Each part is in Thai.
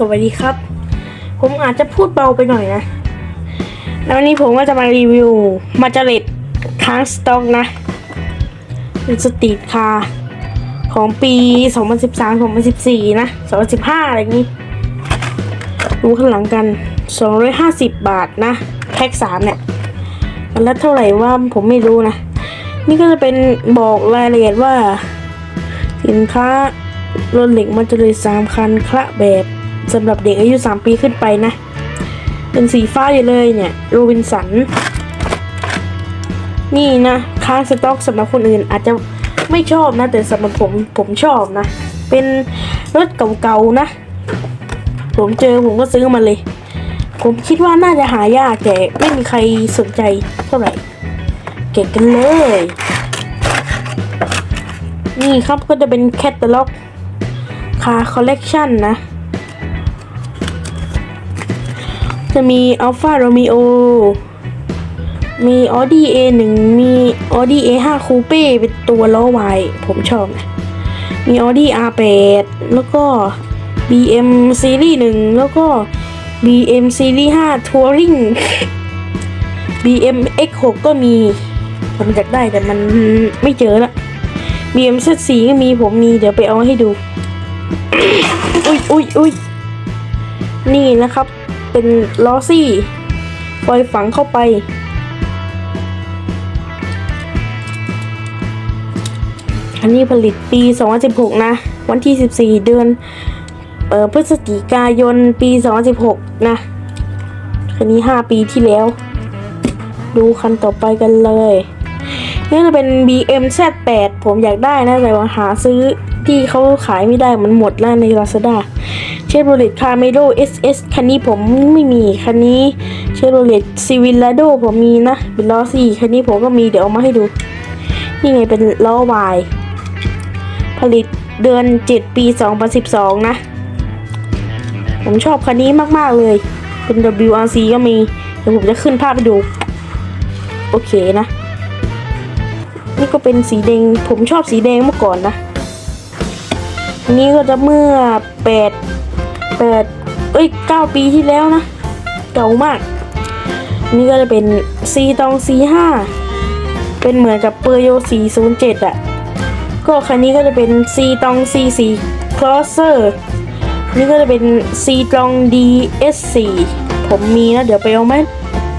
สวัสดีครับ ผมอาจจะพูดเบาไปหน่อยนะ แล้ววันนี้ผมก็จะมารีวิวมาจาเลตค้างสต็อกนะ เป็นสตรีทคาร์ของปี 2013 2014 นะ 2015 อะไรอย่างนี้ ดูข้างหลังกัน 250 บาทนะ แพ็ค3เนี่ยอันละเท่าไหร่ว่าผมไม่รู้นะ นี่ก็จะเป็นบอกรายละเอียดว่า สินค้ารถเหล็กมันจะเลยสามคันคละแบบ สำหรับเด็กอายุ 3 ปีขึ้นไปนะ เป็นสีฟ้าอยู่เลยเนี่ยโรบินสัน นี่นะค้างสต็อกสำหรับคนอื่นอาจจะไม่ชอบนะ แต่สำหรับผมผมชอบนะ เป็นรถเก่าๆนะ ผมเจอผมก็ซื้อมาเลย ผมคิดว่าน่าจะหายากแต่ไม่มีใครสนใจเท่าไหร่ เก็บกันเลย นี่ครับก็จะเป็นแคตตาล็อกคาคอลเลกชันนะ จะมี Alfa Romeo มี Audi A1 มี Audi A5 Coupe เป็นตัวล้อวายผมชอบนะ มี Audi R8 แล้วก็ BM Series 1 แล้วก็ BM Series 5 Touring BM X6 ก็มี ผมอยากได้แต่มันไม่เจอละ BM Z4 ก็มีผมมีเดี๋ยวไปเอาให้ดู อุ้ยอุ้ยอุ้ยนี่นะครับ เป็นลอซี่ปล่อยฝังเข้าไป อันนี้ผลิตปี 2016 นะ วันที่ 14 เดือนเออพฤศจิกายนปี 2016 นะ คันนี้ 5 ปีที่แล้ว ดูคันต่อไปกันเลยนี่จะเป็น BM Z8 ผมอยากได้นะแต่ว่าหาซื้อ ที่เขาขายไม่ได้มันหมดแล้วใน Lazada เชฟโรเลตคาเมโด SS คันนี้ผมไม่มี คันนี้เชฟโรเลตซีวิลลาโดผมมีนะเป็นล้อสี่คันนี้ผมก็มีเดี๋ยวเอามาให้ดู นี่ไงเป็นล้อวาย ผลิตเดือน 7 ปี 2012 นะ ผมชอบคันนี้มากๆเลย เป็น WRC ก็มี เดี๋ยวผมจะขึ้นภาพให้ดู โอเคนะ นี่ก็เป็นสีแดง ผมชอบสีแดงเมื่อก่อนนะ นี้ก็จะเมื่อแปดแปดเอ้ยเก้าปีที่แล้วนะ เก่ามากนนี้ก็จะเป็นซีตองซีห้าเป็นเหมือนกับเปอร์โยสี่ศูนย์เจ็ดอะก็คันนี้ก็จะเป็นซีตองซีสี่คลอสเซอร์นี่ก็จะเป็นซีตองดีเอสสี่ผมมีนะ เดี๋ยวไปเอาไหม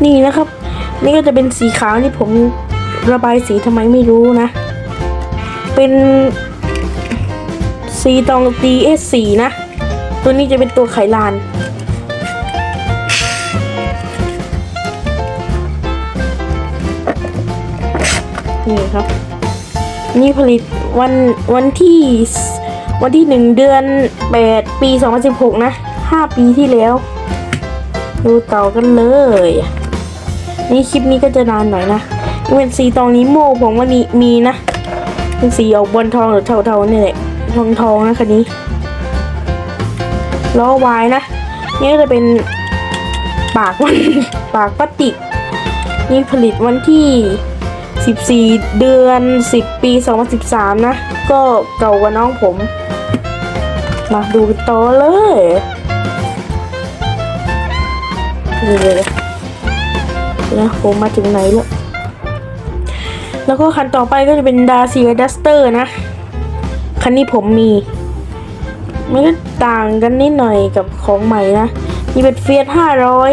นี่นะครับ นี่ก็จะเป็นสีขาวนี่ผมระบายสีทำไมไม่รู้นะ เป็น ซีตอง DS4 นะ ตัวนี้จะเป็นตัวไขลาน นี่ครับ นี่ผลิตวันวันที่ วันที่หนึ่งเดือนแปดปี2016นะห้าปีที่แล้ว ดูต่อกันเลย นี่คลิปนี้ก็จะนานหน่อยนะเป็นสีตองนิโมผมว่านี่มีนะเป็นสีออกบอลทองหรือเทาๆนี่แหละ ทองทองนะคันนี้ล้อวายนะนี่จะเป็นปากมันปากพลาสติก นี่ผลิตวันที่ 14 เดือน 10 ปี 2013 นะ ก็เก่ากว่าน้องผม มาดูกันต่อเลยนี่เลยนะผมมาถึงไหนแล้ว แล้วก็คันต่อไปก็จะเป็นดาเซียดัสเตอร์นะ คันนี้ผมมีมันก็ต่างกันนิดหน่อยกับของใหม่นะ นี่เป็นเฟีย t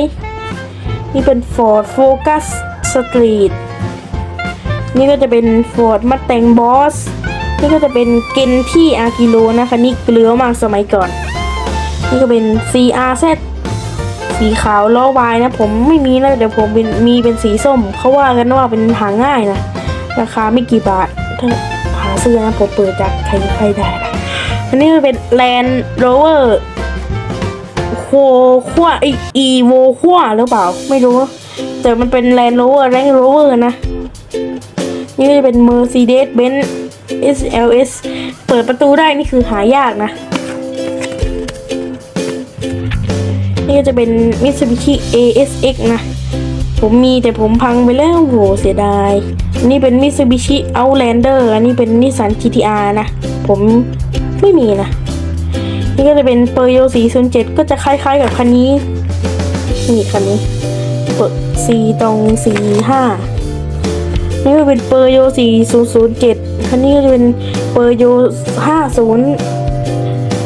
500นี่เป็น Ford Focus Street นี่ก็จะเป็น Ford Mustang Boss นี่ก็จะเป็นเกนที่อากิโลนะคันนี้เกลือมากสมัยก่อน นี่ก็เป็น CRZ สีขาวล้อวายนะ ผมไม่มีนะแต่ผมเป็นมีเป็นสีส้ม เขาว่ากันว่าเป็นหาง่ายนะ ราคาไม่กี่บาทถ้า หาซื้อนะผมเปิดจากใครใครได้นะอันนี้มันเป็น Land Rover โคขั้วอีโวขั้วหรือเปล่า ไม่รู้ แต่มันเป็น Land Rover Range Rover นะ นี่ก็จะเป็น Mercedes Benz SLS เปิดประตูได้นี่คือหายากนะ นี่ก็จะเป็น Mitsubishi ASX นะ ผมมีแต่ผมพังไปแล้วโหเสียดาย นนี้เป็น Mitsubishi Outlander อันนี้เป็น Nissan GTR นะ ผมไม่มีนะ นี่ก็จะเป็นเปอร์โย407 ก็จะคล้ายๆกับคันนี้ นี่คันนี้เปิด4ตรง45 นี่ก็เป็นเปอร์โย4007 คันนี้ก็จะเป็นเปอร์โย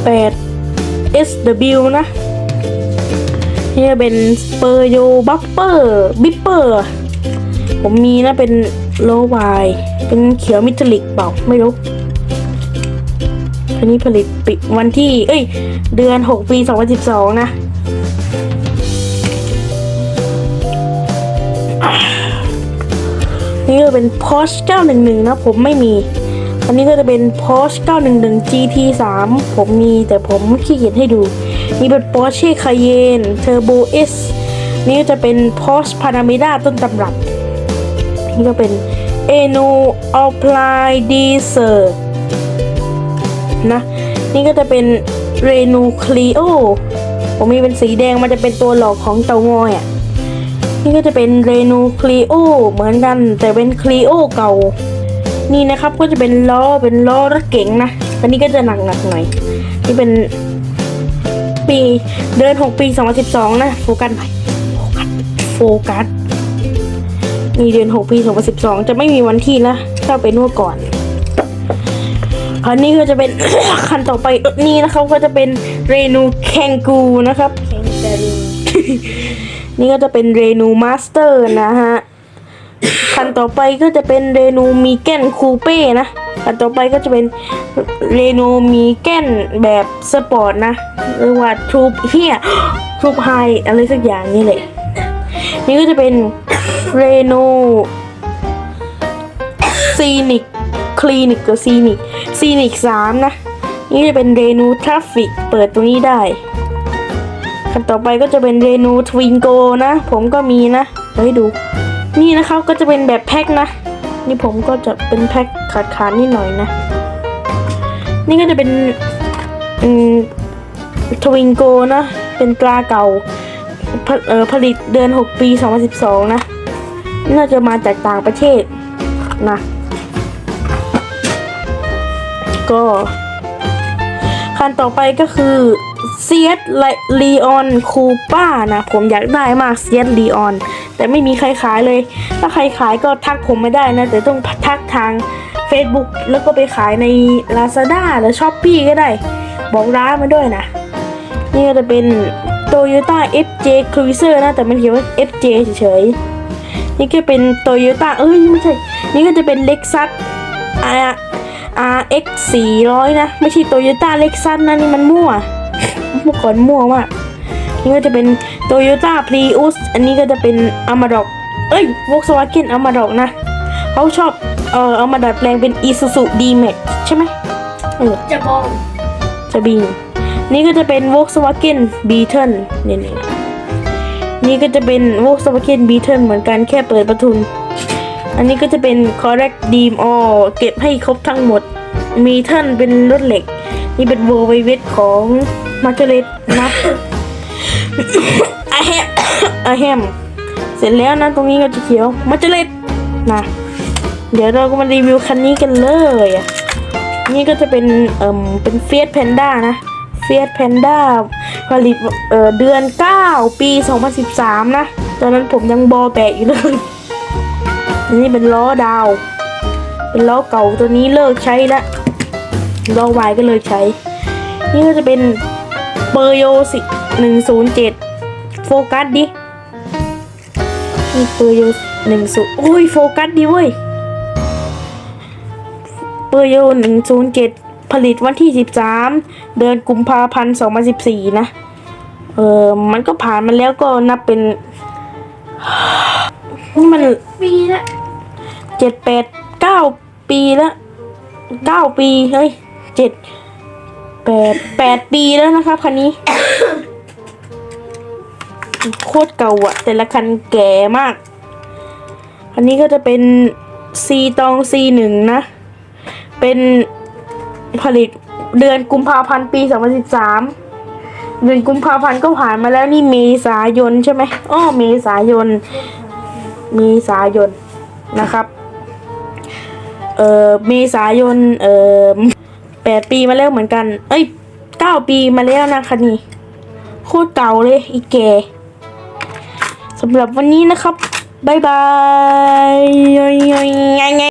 508 SW นะนี่จะเป็นเปอร์โยบัฟเฟอร์ บิปเปอร์ ผมมีนะเป็น โลวาย เป็นเขียวมิทัลลิกเปล่าไม่รู้คันนี้ผลิตปิวันที่ เอ้ย เดือน 6 ปี 2012 นะ นี่ก็เป็น Porsche 911 นะ ผมไม่มี อันนี้ก็จะเป็น Porsche 911 GT 3 ผมมีแต่ผมขี้เกียจให้ดู นี่เป็น Porsche Cayenne Turbo S นี่จะเป็น Porsche Panamera ต้นตำรับ นี่ก็เป็น Eno Alpine Diesel นะ นี่ก็จะเป็น Renault Clio ผมมีเป็นสีแดงมันจะเป็นตัวหลอกของเตางอยอะนี่ก็จะเป็น Renault Clio เหมือนกัน แต่เป็น Clio เก่า นี่นะครับก็จะเป็นล้อเป็นล้อรถเก๋งนะอันนี้ก็จะหนักหนักหน่อยนี่เป็นปีเดือน6ปี 2012 นะ โฟกัสไปโฟกัส นี่เดือน6ปี2012 จะไม่มีวันที่นะถ้าไปนวดก่อนอันนี้ก็จะเป็น คันต่อไปนี่นะครับก็จะเป็นเรนูแคนกูนะครับแข่งกันนี่ก็จะเป็นเรนูมาสเตอร์นะฮะคันต่อไปก็จะเป็นเรนูมีแกนคูเป้นะคันต่อไปก็จะเป็นเรนูมีแกนแบบสปอร์ตนะหรือว่าทูบเฮียทูบไฮอะไรสักอย่างนี่แหละนี่ก็จะเป็น เรโนซีนิกคลินิกกับซีนิกซีนิกสามนะ นี่จะเป็นเรนูทราฟิกเปิดตรงนี้ได้คันต่อไปก็จะเป็นเรนูทวิงโกนะ ผมก็มีนะเดี๋ยวให้ดู นี่นะครับก็จะเป็นแบบแพ็คนะ นี่ผมก็จะเป็นแพ็คขาดขาดๆนิดหน่อยนะ นี่ก็จะเป็นทวิงโกนะ เป็นตราเก่าผเออผลิตเดือน 6 ปี 2012 นะ น่าจะมาจากต่างประเทศนะ ก็คันต่อไปก็คือเซีย l ลีออนคูป้านะ ผมอยากได้มากเซีย l ลีออนแต่ไม่มีใครขายเลย ถ้าใครขายก็ทักผมไม่ได้นะ แต่ต้องทักทาง Facebook แล้วก็ไปขายใน Lazada หรือ s h อ p e e ก็ได้ บอกร้านมาด้วยนะ นี่ก็จะเป็น Toyota FJ Cruiser นะ แต่มันเขียนว่า FJ เฉยๆ นี่ก็เป็น Toyota เอ้ยไม่ใช่ นี่ก็จะเป็น Lexus R RX 400นะ ไม่ใช่ Toyota Lexus นะนี่มันมั่วเมื่อก่อนมั่วมากนี่ก็จะเป็น Toyota Prius อันนี้ก็จะเป็น Amarok เอ้ย Volkswagen Amarok นะเขาชอบเอ่อเอามาดัดแปลงเป็น Isuzu D-Max ใช่ไหมเออจะบองจะบิงนี่ก็จะเป็น Volkswagen Beetle นี่นี่ นี่ก็จะเป็น Volkswagen Beetle เหมือนกันแค่เปิดประทุน อันนี้ก็จะเป็น Correct Deem All เก็บให้ครบทั้งหมด มีท่านเป็นรถเหล็ก นี่เป็น w o l v e t ของมาเกเรตนะอะแฮมอะแฮมเสร็จแล้วนะตรงนี้ก็จะเขียวมาเกเรตนะเดี๋ยวเราก็มารีวิวคันนี้กันเลย นี่ก็จะเป็นเอ่มเป็นเฟียสแพนด้านะเฟียสแพนด้า ผลิตเอ่อเดือน 9 ปี 2013 นะ ตอนนั้นผมยังบอแปะอยู่เลยอันนี้เป็นล้อดาว เป็นล้อเก่าตัวนี้เลิกใช้แล้วล้อวายก็เลิกใช้ นี่ก็จะเป็นเปอร์โยสิหนึ่งศูนย์เจ็ดโฟกัสดินี่เปอร์โยหนึ่งศูนย์โอ้ยโฟกัสดิเว้ยเปอร์โยหนึ่งศูนย์เจ็ด ผลิตวันที่สิบสามเดือนกุมภาพันธ์สองพันสิบสี่นะ เออมันก็ผ่านมาแล้วก็นับเป็นมันปีละเจ็ดแปดเก้าปีแล้วเก้าปี เฮ้ยเจ็ดแปดแปดปีแล้วนะครับคันนี้ โคตรเก่าอะแต่ละคันแก่มาก คันนี้ก็จะเป็น C ตอง C หนึ่งนะ เป็น ผลิตเดือนกุมภาพันธ์ปี 2013 เดือนกุมภาพันธ์ก็ผ่านมาแล้วนี่เมษายนใช่ไหมอ้อเมษายน เมษายนนะครับ เอ่อเมษายน เอ่อแปดปีมาแล้วเหมือนกัน เอ้ยเก้าปีมาแล้วนะคันนี้โคตรเก่าเลยอีแกสำหรับวันนี้นะครับ บ๊ายบาย